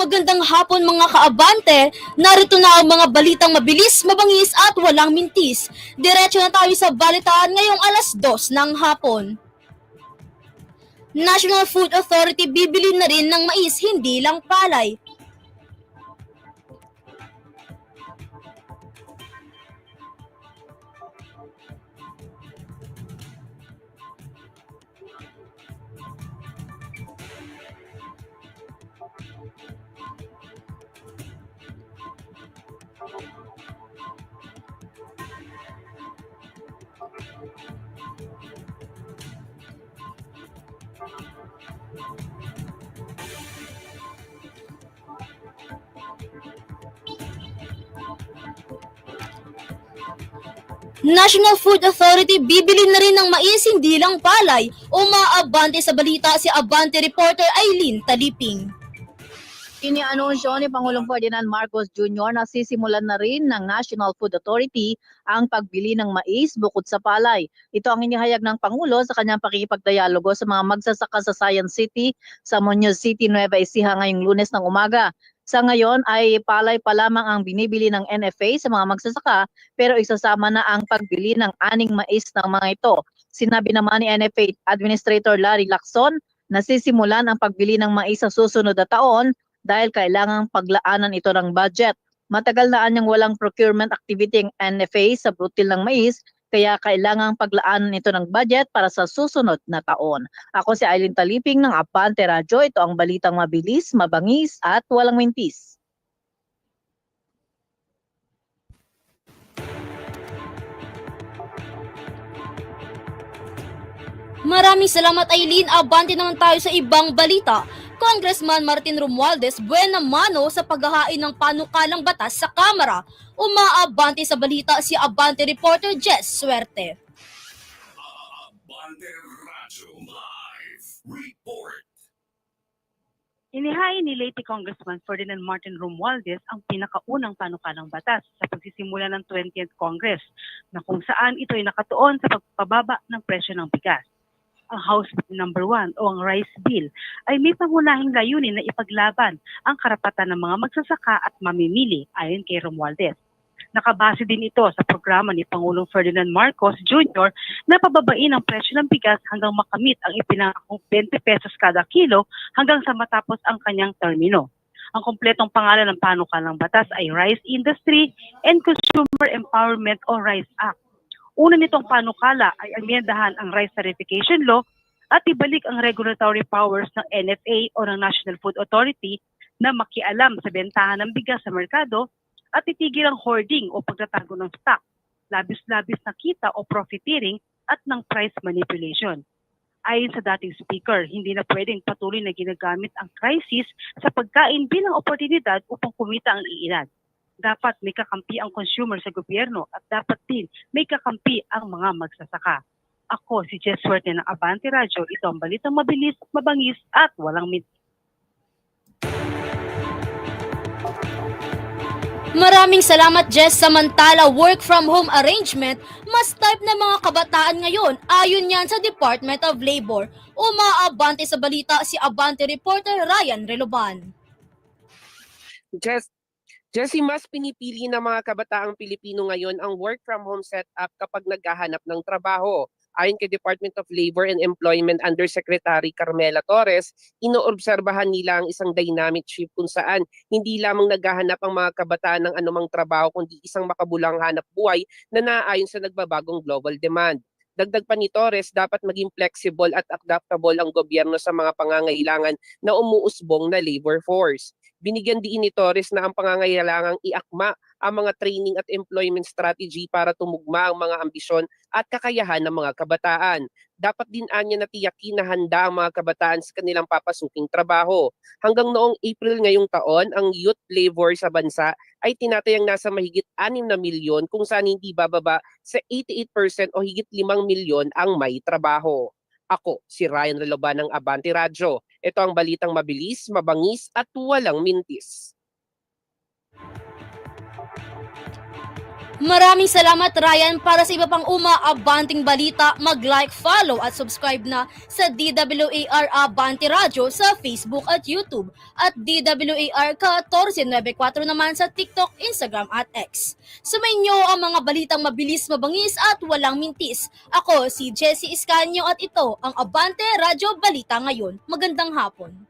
Magandang hapon mga kaabante. Narito na ang mga balitang mabilis, mabangis at walang mintis. Diretso na tayo sa balitaan ngayong alas 2 ng hapon. National Food Authority bibili na rin ng mais, hindi lang palay. National Food Authority bibili na rin ng mais, hindi lang palay. Umaabante sa balita si Abante reporter Eileen Taliping. Inianunsyo ni Pangulong Ferdinand Marcos Jr. na sisimulan na rin ng National Food Authority ang pagbili ng mais bukod sa palay. Ito ang inihayag ng Pangulo sa kanyang pakikipagdialogo sa mga magsasaka sa Science City sa Muñoz City, Nueva Ecija ngayong lunes ng umaga. Sa ngayon ay palay pa lamang ang binibili ng NFA sa mga magsasaka pero isasama na ang pagbili ng aning mais ng mga ito. Sinabi naman ni NFA Administrator Larry Lacson na sisimulan ang pagbili ng mais sa susunod na taon dahil kailangang paglaanan ito ng budget. Matagal na anyang walang procurement activity ang NFA sa brutil ng mais, kaya kailangang paglaanan ito ng budget para sa susunod na taon. Ako si Aileen Taliping ng Abante Radyo. Ito ang balitang mabilis, mabangis at walang mintis. Maraming salamat Eileen. Abante naman tayo sa ibang balita. Congressman Martin Romualdez buena mano sa paghahain ng panukalang batas sa Kamara. Umaabante sa balita si Abante reporter Jess Suerte. Abante Radyo Live Report. Inihain ni Leyte Congressman Ferdinand Martin Romualdez ang pinakaunang panukalang batas sa pagsisimula ng 20th Congress na kung saan ito ay nakatuon sa pagpababa ng presyo ng bigas. Ang House Bill Number 1 o ang Rice Bill ay may pangunahing layunin na ipaglaban ang karapatan ng mga magsasaka at mamimili ayon kay Romualdez. Nakabase din ito sa programa ni Pangulong Ferdinand Marcos Jr. na pababain ang presyo ng bigas hanggang makamit ang ipinangakong 20 pesos kada kilo hanggang sa matapos ang kanyang termino. Ang kompletong pangalan ng panukalang batas ay Rice Industry and Consumer Empowerment o RICE Act. Una nitong panukala ay amyendahan ang Rice Certification Law at ibalik ang regulatory powers ng NFA o ng National Food Authority na makialam sa bentahan ng bigas sa merkado at itigil ang hoarding o pagtatago ng stock, labis-labis na kita o profiteering at ng price manipulation. Ayon sa dating speaker, hindi na pwedeng patuloy na ginagamit ang crisis sa pagkain bilang oportunidad upang kumita ang iilan. Dapat may kakampi ang consumer sa gobyerno at dapat din may kakampi ang mga magsasaka. Ako si Jess Suerte ng Abante Radio. Ito ang balitang mabilis, mabangis at walang mit. Maraming salamat Jess. Samantala, work from home arrangement, mas type ng mga kabataan ngayon. Ayon yan sa Department of Labor. Umaabante sa balita si Abante reporter Ryan Reloban. Jess, Jessie, mas pinipili ng mga kabataang Pilipino ngayon ang work from home setup kapag naghahanap ng trabaho. Ayon kay Department of Labor and Employment Undersecretary Carmela Torres, inoobserbahan nila ang isang dynamic shift kung saan hindi lamang naghahanap ang mga kabataan ng anumang trabaho kundi isang makabulang hanap buhay na naayon sa nagbabagong global demand. Dagdag pa ni Torres, dapat maging flexible at adaptable ang gobyerno sa mga pangangailangan na umuusbong na labor force. Binigyan din ni Torres na ang pangangailangang iakma ang mga training at employment strategy para tumugma ang mga ambisyon at kakayahan ng mga kabataan. Dapat din anya na tiyakin na handa ang mga kabataan sa kanilang papasuking trabaho. Hanggang noong April ngayong taon, ang youth labor sa bansa ay tinatayang nasa mahigit 6 na milyon kung saan hindi bababa sa 88% o higit 5 milyon ang may trabaho. Ako, si Ryan Reloban ng Abante Radyo. Ito ang balitang mabilis, mabangis at walang mintis. Maraming salamat Ryan para sa iba pang umaabanting balita. Mag-like, follow at subscribe na sa DWAR Abante Radio sa Facebook at YouTube at DWAR 1494 naman sa TikTok, Instagram at X. Sumayin nyo ang mga balitang mabilis, mabangis at walang mintis. Ako si Jessie Iscanio at ito ang Abante Radio Balita ngayon. Magandang hapon.